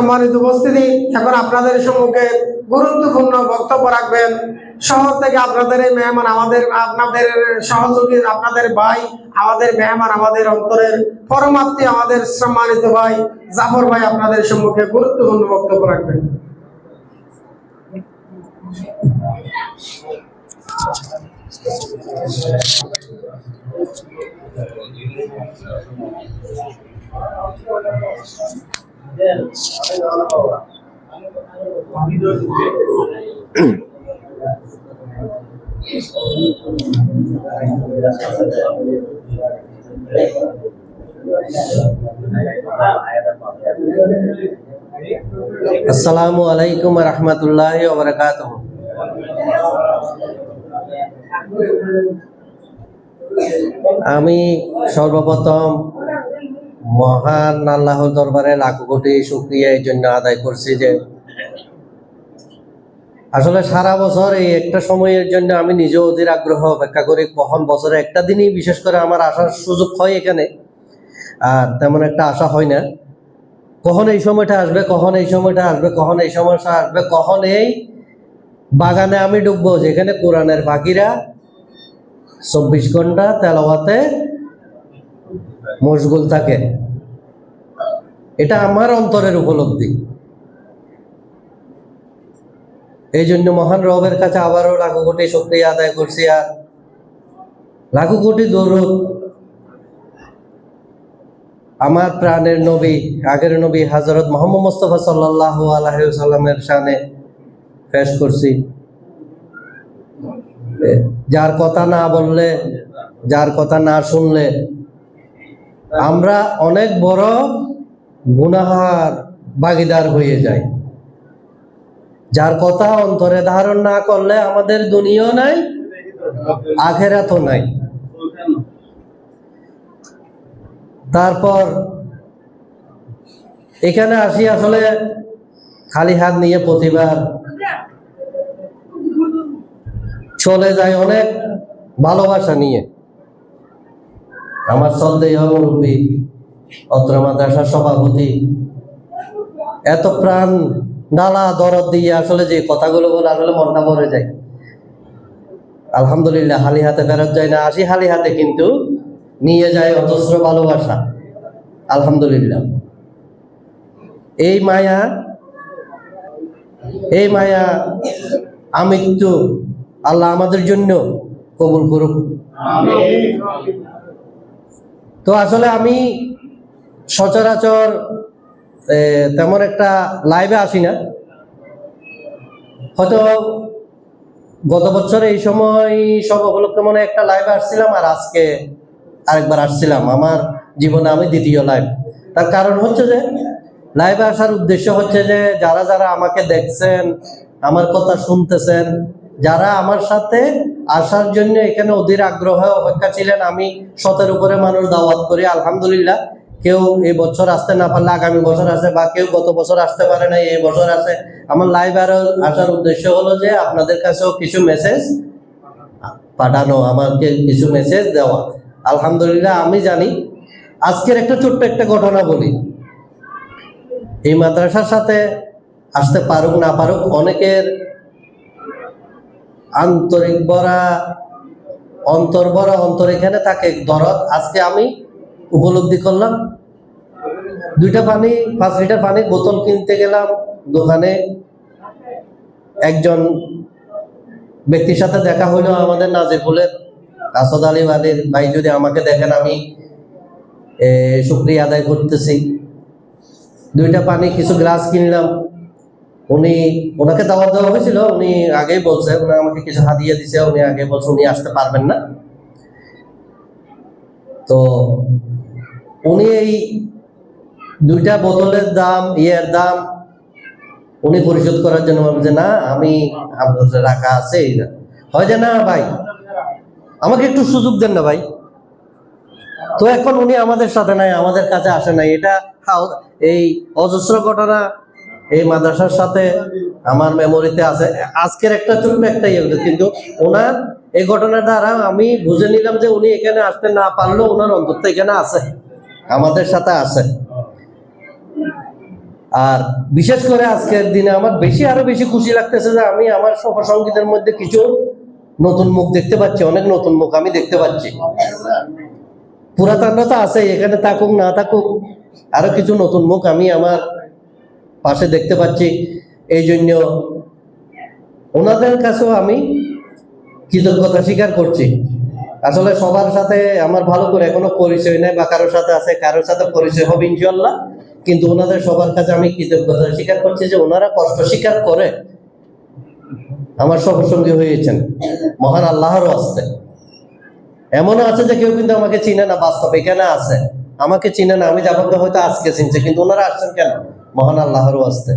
সম্মানিত উপস্থিতি। এখন আপনাদের সম্মুখে গুরুত্বপূর্ণ বক্তব্য রাখবেন। শহর থেকে আপনাদের এই মেহমান আমাদের, আপনাদের সহযোগী, আপনাদের ভাই, আমাদের মেহমান, আমাদের অন্তরের পরমাত্মী আমাদের সম্মানিত ভাই জাফর ভাই আপনাদের সম্মুখে গুরুত্বপূর্ণ বক্তব্য রাখবেন। আসসালামু আলাইকুম রহমতুল্লাহ ওবরাকাত আমি সর্বপ্রথম মহান আল্লাহর দরবারে লাখো কোটি শুক্রিয়া এই জন্য আদায় করছি যে আসলে সারা বছর এই একটা সময়ের জন্য আমি নিজে অধীর আগ্রহ অপেক্ষা করি। কখন বছরে একটা দিনই বিশেষ করে আমার আসার সুযোগ হয় এখানে। আর তেমন একটা আশা হয় না। কখন এই সময়টা আসবে, কখন এই সময়টা আসবে, কখন এই সময়টা আসবে, কখন এই বাগানে আমি ঢুকবো যেখানে কোরআনের পাখিরা চব্বিশ ঘণ্টা তেলাওয়াতে মশগুল থাকে। এটা আমার অন্তরের উপলব্ধি। এই জন্য মহান রবের কাছে আবারও লাখো কোটি শুক্রিয়া আদায় করছি আর লাখো কোটি দৌড় আমার প্রাণের নবী, আগের নবী হজরত মোহাম্মদ মোস্তফা সাল্লাহ আলহামের সামনে পেশ করছি। যার কথা না বললে, যার কথা না শুনলে আমরা অনেক বড় গুনাহার ভাগিদার হয়ে যাই। যার কথা অন্তরে ধারণ না করলে আমাদের দুনিয়াও নাই, আখেরাতও নাই। তারপর এখানে আসি আসলে খালি হাত নিয়ে প্রতিবার। চলে যায় অনেক ভালোবাসা নিয়ে। আমার সন্দেহ মুরব্বী, অত্র মাদ্রাসার সভাপতি, এত প্রাণ নালা দরদ দিয়ে আসলে যে কথাগুলো বলে আসলে মনটা মরে যায়। আলহামদুলিল্লাহ, হালি হাতে ফেরত যায় না, আসি হালি হাতে কিন্তু নিয়ে যায় অজস্র ভালোবাসা। আলহামদুলিল্লাহ। এই মায়া এই মায়া আমৃত্যু আল্লাহ আমাদের জন্য কবুল করুক। তো আসলে আমি সচরাচর তেমন একটা লাইভে আসি না। হয়তো গত বছর এই সময় সব উপলক্ষে মনে একটা লাইভে আসছিলাম আর আজকে আরেকবার আসছিলাম। আমার জীবনে আমি দ্বিতীয় লাইভ তার কারণ হচ্ছে যে লাইভে আসার উদ্দেশ্য হচ্ছে যে, যারা যারা আমাকে দেখছেন, আমার কথা শুনতেছেন, যারা আমার সাথে আসার জন্য এখানে অধীর আগ্রহ অপেক্ষা ছিলেন। আমি শতের উপরে মানুষ দাওয়াত করি, আলহামদুলিল্লাহ। কেউ এই বছর আসতে না পারলে আগামী বছর আসে বা কেউ গত বছর আসতে পারে না এই বছর আসে। আমার লাইভ আর আসার উদ্দেশ্য হলো যে আপনাদের কাছেও কিছু মেসেজ পাঠানো, আমাকে কিছু মেসেজ দেওয়া। আলহামদুলিল্লাহ, আমি জানি। আজকের একটা ছোট্ট একটা ঘটনা বলি। এই মাদ্রাসার সাথে আসতে পারুক না পারুক, অনেকের আন্তরিক ভরা অন্তর ভরা অন্তর এখানে থাকে, দরদ। আজকে আমি উপলব্ধি করলাম, দুইটা পানি, পাঁচ লিটার পানির বোতল কিনতে গেলাম দোকানে। একজন ব্যক্তির সাথে দেখা হইল আমাদের নাজিরপুলের আসাদ আলী আলীর ভাই, যদি আমাকে দেখেন আমি শুক্রিয়া আদায় করতেছি। দুইটা পানি, কিছু গ্লাস কিনলাম। উনি, ওনাকে দাওয়াত দেওয়া হয়েছিল, উনি আগেই বলছে, উনি আমাকে কিছু হাদিয়া দিছে, উনি আগে বলছে উনি আসতে পারবেন না। তো উনি এই দুইটা বোতলের দাম, ইয়ের দাম উনি পরিশোধ করার জন্য বলছে না, আমি আপনাদের রাখা আছে হয় যে, না, ভাই, আমাকে একটু সুযোগ দেন না, ভাই। তো এখন উনি আমাদের সাথে নাই, আমাদের কাছে আসে নাই। এটা এই অজস্র ঘটনা এই মাদ্রাসার সাথে আমার মেমোরিতে আছে। আজকের একটা ছোট্ট একটা ইয়ে কিন্তু ওনার এই ঘটনার দ্বারা আমি বুঝে নিলাম যে উনি এখানে আসতে না পারলেও ওনার অন্তত এখানে আছে, আমাদের সাথে আছে। আর বিশেষ করে আজকের দিনে আমার বেশি আরও বেশি খুশি লাগতেছে যে আমি আমার সফর সঙ্গীতের মধ্যে কিছু নতুন মুখ দেখতে পাচ্ছি, অনেক নতুন মুখ আমি দেখতে পাচ্ছি। পুরাতনরা তো আছে এখানে থাকুক, না থাকুক, আরও কিছু নতুন মুখ আমি আমার পাশে দেখতে পাচ্ছি। এই জন্য ওনাদের কাছেও আমি কৃতজ্ঞতা স্বীকার করছি। আসলে সবার সাথে আমার ভালো করে এখনও পরিচয় নেই বা কারোর সাথে আছে, কারোর সাথে পরিচয় হবে ইনশাল্লাহ কিন্তু ওনাদের সবার কাছে আমি কৃতজ্ঞতা স্বীকার করছি যে ওনারা কষ্ট স্বীকার করে আমার সফরসঙ্গী হয়েছেন। মহান আল্লাহর আসতে। এমনও আছে যে কেউ কিন্তু আমাকে চিনে না, বাস্তব এখানে আছে? আমাকে চিনে না, আমি যাব হয়তো আজকে চিনছে, কিন্তু ওনারা আসছেন কেন? মহান আল্লাহর আসতে।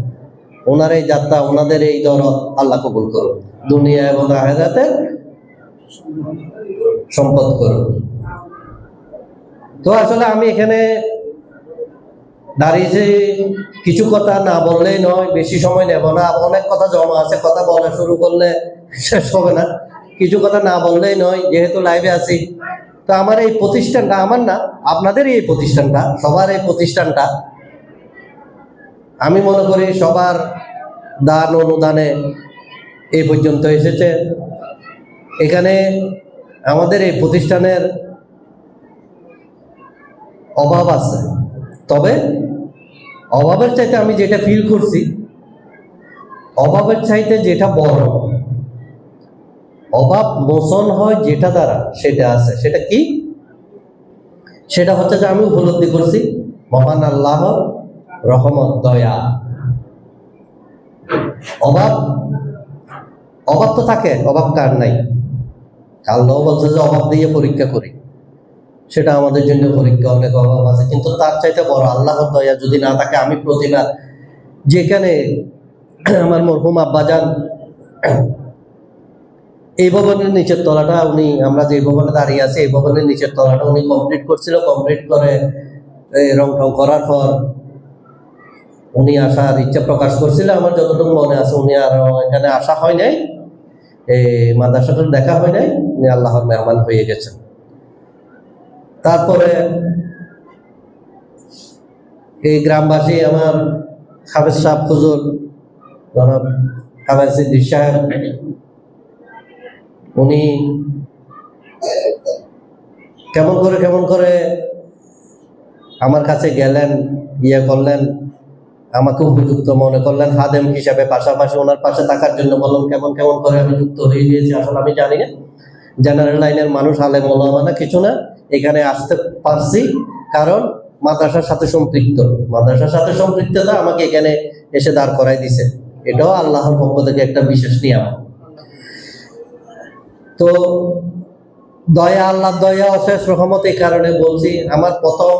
ওনার এই যাত্রা, ওনাদের এই দরদ আল্লাহ কবুল করুন দুনিয়া এবং আহেরাতে সম্পদ করুন তো আসলে আমি এখানে দাঁড়িয়ে যে কিছু কথা না বললেই নয়, বেশি সময় নেব না। অনেক কথা জমা আছে, কথা বলা শুরু করলে শেষ হবে না। কিছু কথা না বললেই নয়, যেহেতু লাইভে আছি। তো আমার এই প্রতিষ্ঠানটা আমার না, আপনাদের এই প্রতিষ্ঠানটা, সবার এই প্রতিষ্ঠানটা আমি মনে করি সবার দান অনুদানে এই পর্যন্ত এসেছে। এখানে আমাদের এই প্রতিষ্ঠানের অভাব আছে। তবে অভাবের চাইতে আমি যেটা ফিল করছি, অভাবের চাইতে যেটা বড়, অভাব মোচন হয় যেটা দ্বারা সেটা আছে। সেটা কি? সেটা হচ্ছে যে আমি উপলব্ধি করছি, মহান আল্লাহ রহমত, দয়া। অভাব অভাব তো থাকে, অভাব কার নাই? আল্লাহ বলছে যে অভাব দিয়ে পরীক্ষা করি। সেটা আমাদের জন্য পরীক্ষা, অনেক অভাব আছে। কিন্তু তার চাইতে বড় আল্লাহর দয়া যদি না থাকে, আমি প্রতিবার যেখানে আমার মরহুম আব্বাজান, এই ভবনের নিচের তলাটা উনি, আমরা যে ভবনে দাঁড়িয়ে আছি, এই ভবনের নিচের তলাটা উনি কমপ্লিট করছিল। কমপ্লিট করে রং টং করার পর উনি আসার ইচ্ছা প্রকাশ করছিল, আমার যতটুকু মনে আছে, উনি আর এখানে আসা হয় নাই। এই মাদ্রাসাটার দেখা হয় নাই, উনি আল্লাহর মেহমান হয়ে গেছেন। তারপরে এই গ্রামবাসী আমার হাফেজ সাহেব খুজুর জনাব হাফেজ সিদ্দিক সাহেব, উনি কেমন করে কেমন করে আমার কাছে গেলেন ইয়ে করলেন আমাকে উপযুক্ত মনে করলেন হাদেম হিসাবে, পাশাপাশি ওনার পাশে থাকার জন্য বললাম কেমন কেমন করে আমি যুক্ত হয়ে গিয়েছি, আসলে আমি জানি না। জেনারেল লাইনের মানুষ আলেম ওলামা না কিছু না, এখানে আসতে পারছি, কারণ মাদ্রাসার সাথে সম্পৃক্ত। মাদ্রাসার সাথে সম্পৃক্ততা আমাকে এখানে এসে দাঁড় করাই দিছে। এটাও আল্লাহর পক্ষ থেকে একটা বিশেষ নিয়ম তো দয়া আল্লাহ দয়া, অশেষ রহমত এই কারণে বলছি, আমার প্রথম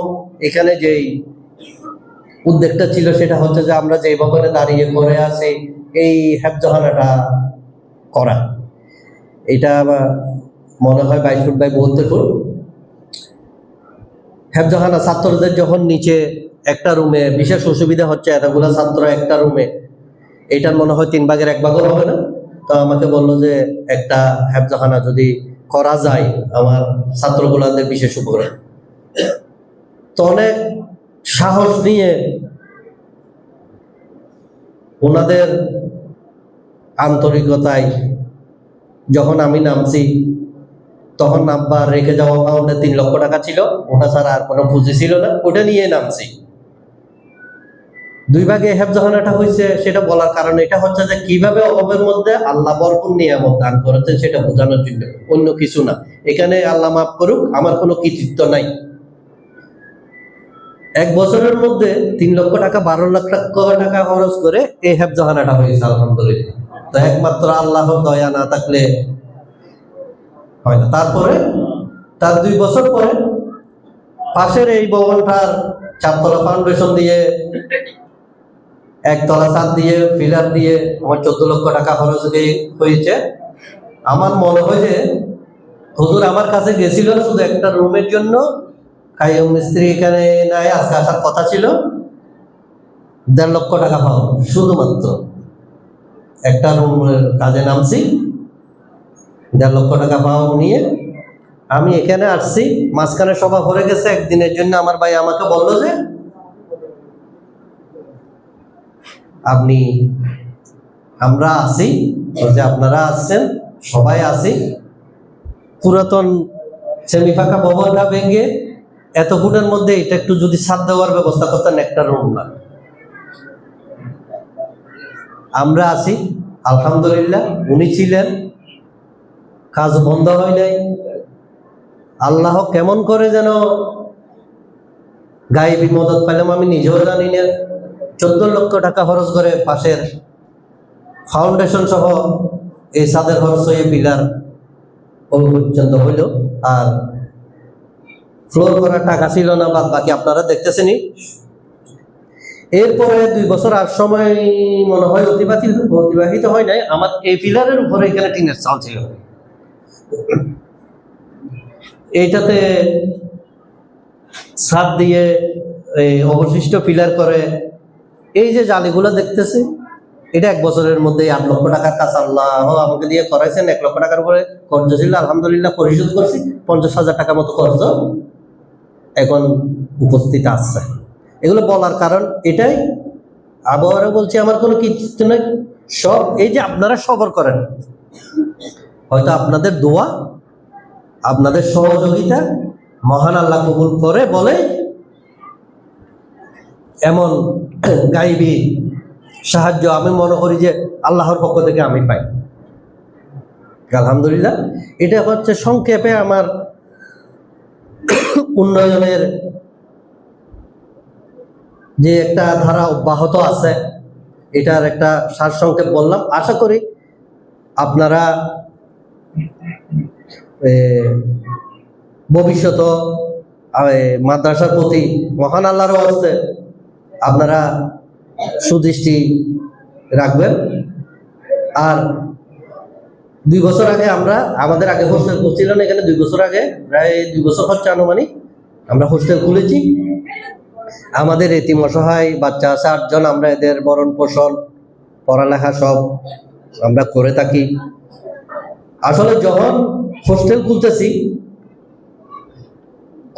এখানে যেই উদ্যোগটা ছিল সেটা হচ্ছে যে আমরা যে ভবনে দাঁড়িয়ে করে আছি, এই হ্যাবজহানাটা করা। এটা মনে হয় বাইশ ফুট বাই বলতে ফুট হ্যাবজহানা ছাত্রদের যখন নিচে একটা রুমে, বিশেষ অসুবিধা হচ্ছে এতগুলো ছাত্র একটা রুমে, এটার মনে হয় তিন ভাগের এক ভাগও হবে না? তো আমাকে বলল যে একটা হ্যাবজহানা যদি করা যায় আমার ছাত্রগুলাদের বিশেষ উপরে তো অনেক সাহস নিয়ে ওনাদের আন্তরিকতায় যখন আমি নামছি, তখন আব্বার রেখে যাওয়া অ্যাকাউন্টে তিন লক্ষ টাকা ছিল। ওটা ছাড়া আর কোনো পুঁজি ছিল না। ওটা নিয়ে নামছি। দুই ভাগে হেফজাহানাটা হয়েছে সেটা বলার কারণ এটা হচ্ছে যে কীভাবে অভাবের মধ্যে আল্লাহ বরপুর নিয়ামত দান করেছেন, সেটা বোঝানোর জন্য। অন্য কিছু না। এখানে আল্লাহ মাফ করুক, আমার কোনো কৃতিত্ব নাই। এক বছরের মধ্যে তিন লক্ষ টাকা, বারো লাখ টাকা খরচ করে এই হেফজাহানাটা হয়েছে, আলহামদুলিল্লাহ। তো একমাত্র আল্লাহর দয়া না থাকলে হয় না। তারপরে, তার দুই বছর পরে পাশের এই ভবনটার চারতলা ফাউন্ডেশন দিয়ে, একতলা ছাদ দিয়ে, ফিলার দিয়ে আমার চোদ্দ লক্ষ টাকা খরচ হয়ে হয়েছে। আমার মনে হয় যে হুজুর আমার কাছে গেছিল শুধু একটা রুমের জন্য কাইম মিস্ত্রি এখানে নাই, আজকে আসার কথা ছিল। দেড় লক্ষ টাকা পাবো। শুধুমাত্র একটা রুমের কাজে নামছি। দেড় লক্ষ টাকা পাওয়া নিয়ে। আমি এখানে আসছি। মাঝখানে সভা ভরে গেছে। একদিনের জন্য আমার ভাই আমাকে বলল যে, আপনি, আমরা আছি যে আপনারা আসছেন, সবাই আছি পুরাতন সেমি ফাঁকা ভবনটা ভেঙে এত ফুটের মধ্যে এটা একটু যদি ছাদ দেওয়ার ব্যবস্থা করতেন একটা রুম না। আমরা আছি, আলহামদুলিল্লাহ, উনি ছিলেন। কাজ বন্ধ হয় নাই। আল্লাহ কেমন করে যেন গায়েবী মদত পাইলাম আমি নিজেও জানি না। চোদ্দ লক্ষ টাকা খরচ করে পাশের ফাউন্ডেশন সহ এই সাদের খরচ হয়ে পিলার ওই পর্যন্ত হইল। আর ফ্লোর করার টাকা ছিল না, বাদ বাকি আপনারা দেখতেছেনই। এরপরে দুই বছর আর সময় মনে হয় অতিবাহিত অতিবাহিত হয় নাই। আমার এই পিলারের উপরে এখানে টিনের চাল ছিল। এইটাতে ছাদ দিয়ে এই অবশিষ্ট পিলার করে, এই যে জালিগুলো দেখতেছি, এটা এক বছরের মধ্যে আট লক্ষ টাকার কাজ আল্লাহ আমাকে দিয়ে করাইছেন। এক লক্ষ টাকার উপরে খরচ ছিল, আলহামদুলিল্লাহ পরিশোধ করছি, পঞ্চাশ হাজার টাকা মতো খরচ এখন উপস্থিত আসছে এগুলো বলার কারণ এটাই। আবহাওয়ারও বলছি, আমার কোনো কিছু নয় সব, এই যে আপনারা সবর করেন, হয়তো আপনাদের দোয়া, আপনাদের সহযোগিতা মহান আল্লাহ কবুল করে বলে এমন গাইবি সাহায্য আমি মনে করি যে আল্লাহর পক্ষ থেকে আমি পাই। আলহামদুলিল্লাহ, এটা হচ্ছে সংক্ষেপে আমার উন্নয়নের যে একটা ধারা অব্যাহত আছে, এটার একটা সারসংক্ষেপ বললাম। আশা করি আপনারা ভবিষ্যত মাদ্রাসার প্রতি মহান আল্লাহরও আছে আপনারা সুদৃষ্টি রাখবেন। আর দুই বছর আগে আমরা, আমাদের আগে হোস্টেল ছিল না, এখানে দুই বছর আগে, প্রায় দুই বছর হচ্ছে আনুমানিক, আমরা হোস্টেল খুলেছি। আমাদের এতিম অসহায় বাচ্চা আছে আটজন, আমরা এদের বরণ পোষণ, পড়ালেখা সব আমরা করে থাকি। আসলে যখন হোস্টেল খুলতেছি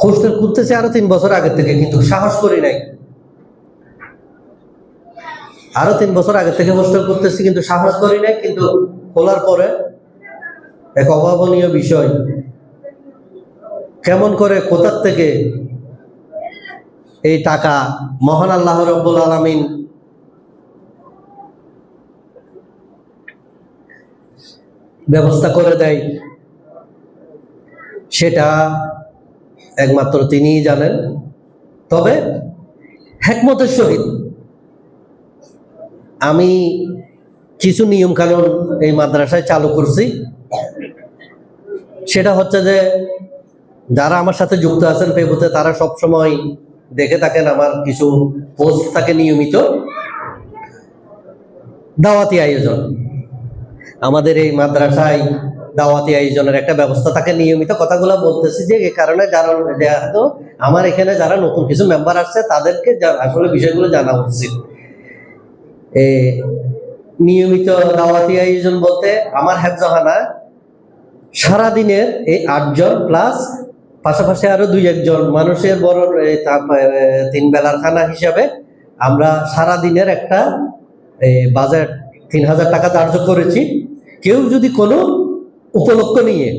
হোস্টেল খুলতেছি আরও তিন বছর আগে থেকে, কিন্তু সাহস করি নাই। আরও তিন বছর আগে থেকে হোস্টেল করতেছি কিন্তু সাহস করি নাই, কিন্তু খোলার পরে এক অভাবনীয় বিষয়। কেমন করে কোথার থেকে এই টাকা মহান আল্লাহ রব্বুল আলমিন ব্যবস্থা করে দেয়, সেটা একমাত্র তিনিই জানেন। তবে হেকমতের সহিত আমি কিছু নিয়ম কানুন এই মাদ্রাসায় চালু করছি। সেটা হচ্ছে যে যারা আমার সাথে যুক্ত আছেন ফেসবুকে তারা সব সময় দেখে থাকেন আমার কিছু পোস্ট থাকে নিয়মিত। দাওয়াতি আয়োজন। আমাদের এই মাদ্রাসায় দাওয়াতি আয়োজনের একটা ব্যবস্থা থাকে নিয়মিত। কথাগুলো বলতেছি যে এই কারণে যারা যেহেতু আমার এখানে যারা নতুন কিছু মেম্বার আসছে তাদেরকে আসলে বিষয়গুলো জানা উচিত। এ, নিয়মিত দাওয়াতি আয়োজন বলতে আমার হেফজাহানা সারাদিনের এই আটজন প্লাস পাশাপাশি আরও দুই একজন মানুষের বড় তিন বেলার খানা হিসাবে আমরা সারা দিনের একটা বাজেট তিন হাজার টাকা ধার্য করেছি। কেউ যদি কোনো উপলক্ষ নিয়ে,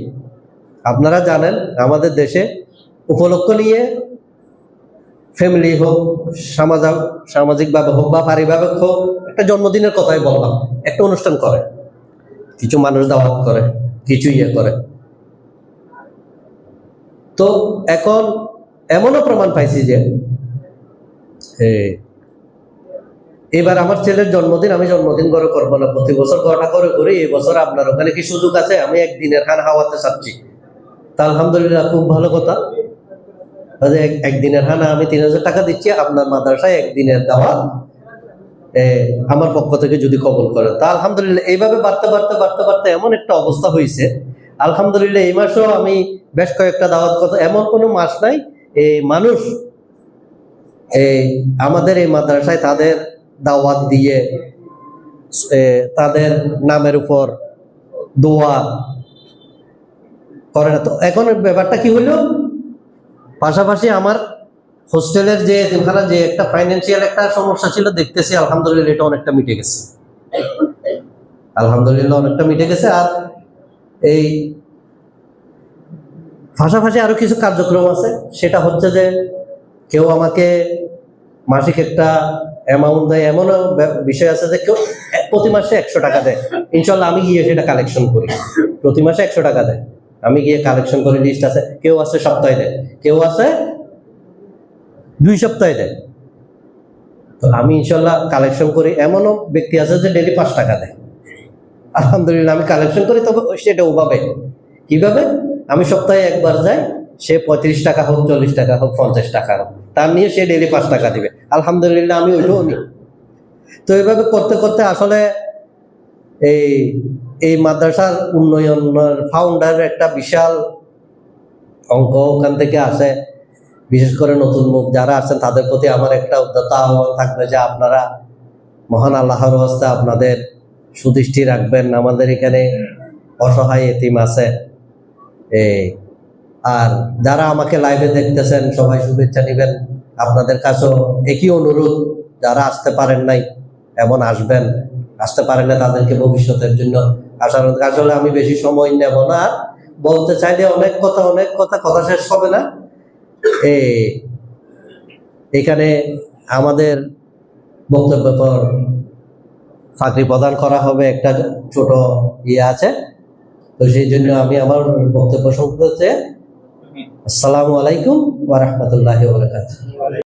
আপনারা জানেন আমাদের দেশে উপলক্ষ নিয়ে ফ্যামিলি হোক সামাজিক সামাজিকভাবে হোক বা পারিবারিক হোক, একটা জন্মদিনের কথাই বললাম, একটা অনুষ্ঠান করে, কিছু মানুষ দাওয়াত করে। কিছু ইয়ে করে। তো এখন এমনও প্রমাণ পাইছি যে এবার আমার ছেলের জন্মদিন আমি জন্মদিন করে করব না। প্রতি বছর কটা করে করি এই বছর আপনার ওখানে কি সুযোগ আছে? আমি একদিনের খান হাওয়াতে চাচ্ছি। তা আলহামদুলিল্লাহ খুব ভালো কথা। এক- একদিনের হানা আমি তিন হাজার টাকা দিচ্ছি আপনার মাদ্রাসায় একদিনের দাওয়াত। এ, আমার পক্ষ থেকে যদি কবল করেন। তা আলহামদুলিল্লাহ, এইভাবে বাড়তে বাড়তে বাড়তে বাড়তে এমন একটা অবস্থা হয়েছে। আলহামদুলিল্লাহ, এই মাসেও আমি বেশ কয়েকটা দাওয়াত কথা এমন কোনো মাস নাই, এই মানুষ, এই আমাদের এই মাদ্রাসায় তাদের দাওয়াত দিয়ে তাদের নামের উপর দোয়া করে না। তো এখন ব্যাপারটা কি হইল পাশাপাশি আমার হোস্টেলের যে, এখানে যে একটা ফাইন্যান্সিয়াল একটা সমস্যা ছিল, দেখতেছি আলহামদুলিল্লাহ এটা অনেকটা মিটে গেছে। আলহামদুলিল্লাহ অনেকটা মিটে গেছে আর এই পাশাপাশি আরও কিছু কার্যক্রম আছে। সেটা হচ্ছে যে কেউ আমাকে মাসিক একটা অ্যামাউন্ট দেয়। এমনও বিষয় আছে যে কেউ প্রতি মাসে একশো টাকা দেয়। ইনশাল্লাহ আমি গিয়ে সেটা কালেকশন করি। প্রতি মাসে একশো টাকা দেয়। আমি গিয়ে কালেকশন করি লিস্ট আছে। কেউ আছে সপ্তাহে দেয়। কেউ আছে দুই সপ্তাহে দেয়। তো আমি ইনশাল্লাহ কালেকশন করি। এমনও ব্যক্তি আছে যে ডেলি পাঁচ টাকা দেয়। আলহামদুলিল্লাহ, আমি কালেকশন করি, তবে সেটা ওভাবে। কীভাবে? আমি সপ্তাহে একবার যাই, সে পঁয়ত্রিশ টাকা হোক, চল্লিশ টাকা হোক, পঞ্চাশ টাকা হোক, তার নিয়ে সে ডেলি পাঁচ টাকা দিবে। আলহামদুলিল্লাহ, আমি ওইটাও নিই। তো এইভাবে করতে করতে আসলে এই এই মাদ্রাসার উন্নয়নের ফাউন্ডার একটা বিশাল অঙ্ক ওখান থেকে আসে। বিশেষ করে নতুন মুখ যারা আছেন, তাদের প্রতি আমার একটা উদ্যত আহ্বান থাকবে যে আপনারা মহান আল্লাহর হস্তে আপনাদের সুদৃষ্টি রাখবেন। আমাদের এখানে অসহায় এতিম আছে। এই আর যারা আমাকে লাইভে দেখতেছেন, সবাই শুভেচ্ছা নেবেন। আপনাদের কাছেও একই অনুরোধ, যারা আসতে পারেন নাই, এমন আসবেন। আসতে পারেন না তাদেরকে ভবিষ্যতের জন্য। আসার আসলে আমি বেশি সময় নেব না। বলতে চাইলে অনেক কথা অনেক কথা কথা শেষ হবে না। এখানে আমাদের বক্তব্য পর চাকরি প্রদান করা হবে একটা ছোট ইয়ে আছে। তো সেই জন্য আমি আমার বক্তব্য হচ্ছে, আসসালামু আলাইকুম ওয়া বারাকাতুহু।